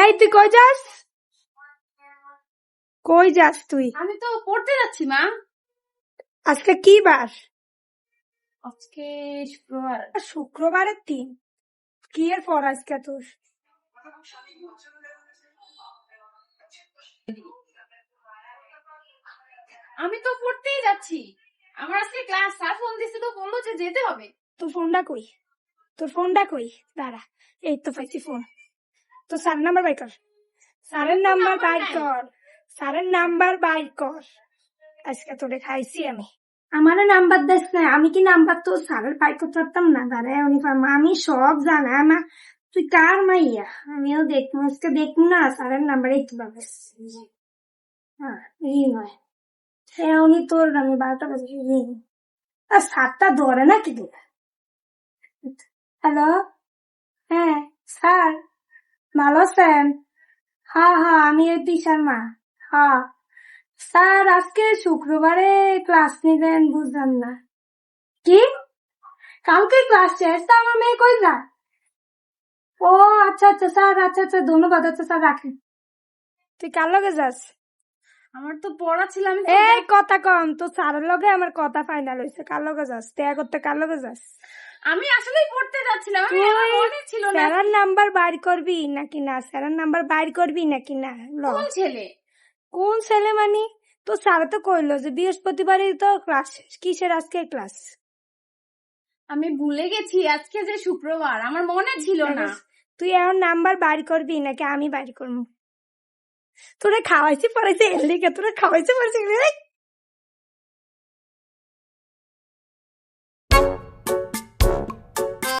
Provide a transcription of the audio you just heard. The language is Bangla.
এই তুই কই যাস কই যাস তুই আমি তো পড়তে যাচ্ছি মা আজকে কি বার আজকে শুক্রবার শুক্রবারের দিন কি এর পর আজকে তোর আমি তো পড়তেই যাচ্ছি আমার আজকে ক্লাস স্যার ফোন দিছে তো বলল যে যেতে হবে তোর ফোনটা কই তোর ফোনটা কই দাঁড়া এই তো পাইছি ফোন তো স্যার নাম্বার বাই কর। স্যারের নাম্বার বাই কর। স্যারের নাম্বার বাই কর। আজকে তোরে খাইছি আমি। আমার নাম্বার দেশ না আমি কি নাম্বার তো স্যারের বাইর করতে পারতাম না? দাঁড়া ইউনিফর্ম আমি সব জানা আমার তুই কার মাইয়া? আমিও দেখব আজকে দেখব না স্যারের নাম্বার পাবে হ্যাঁ এই নয় হ্যাঁ উনি তোর আমি বারোটা বাজে এই। আর সাতটা ধরে না কি হ্যালো? হ্যাঁ স্যার। ভালো আছেন? হা হা আমি এই টিচার মা। হা স্যার, আজকে শুক্রবারে ক্লাস নিবেন, বুঝলাম না। কি? কালকে ক্লাস শেষ, তা আমার মেয়ে কই যা ও আচ্ছা আচ্ছা স্যার আচ্ছা আচ্ছা ধন্যবাদ আচ্ছা স্যার রাখেন তুই কার লগে যাস? আমার তো পড়া ছিল আমি এই কথা কম তো স্যারের লগে আমার কথা ফাইনাল হয়েছে। কার লগে যাস? ত্যাগ করতে কার লগে যাস? আমি আসলেই পড়তে যাচ্ছিলাম আমি আমার মনে ছিল না। স্যারের নাম্বার বাইর করবি নাকি না? স্যারের নাম্বার বাইর করবি নাকি না? কোন ছেলে? কোন ছেলে মানে? তো স্যার তো কইলো যে বৃহস্পতিবারই তো ক্লাস কিসের আজকে ক্লাস আমি ভুলে গেছি আজকে যে শুক্রবার আমার মনে ছিল না। তুই এখন নাম্বার বাইর করবি নাকি আমি বাইর করব? তোরে খাওয়াইছি পড়াইছি এর লিগে তোরা খাওয়াইছি পড়াইছি।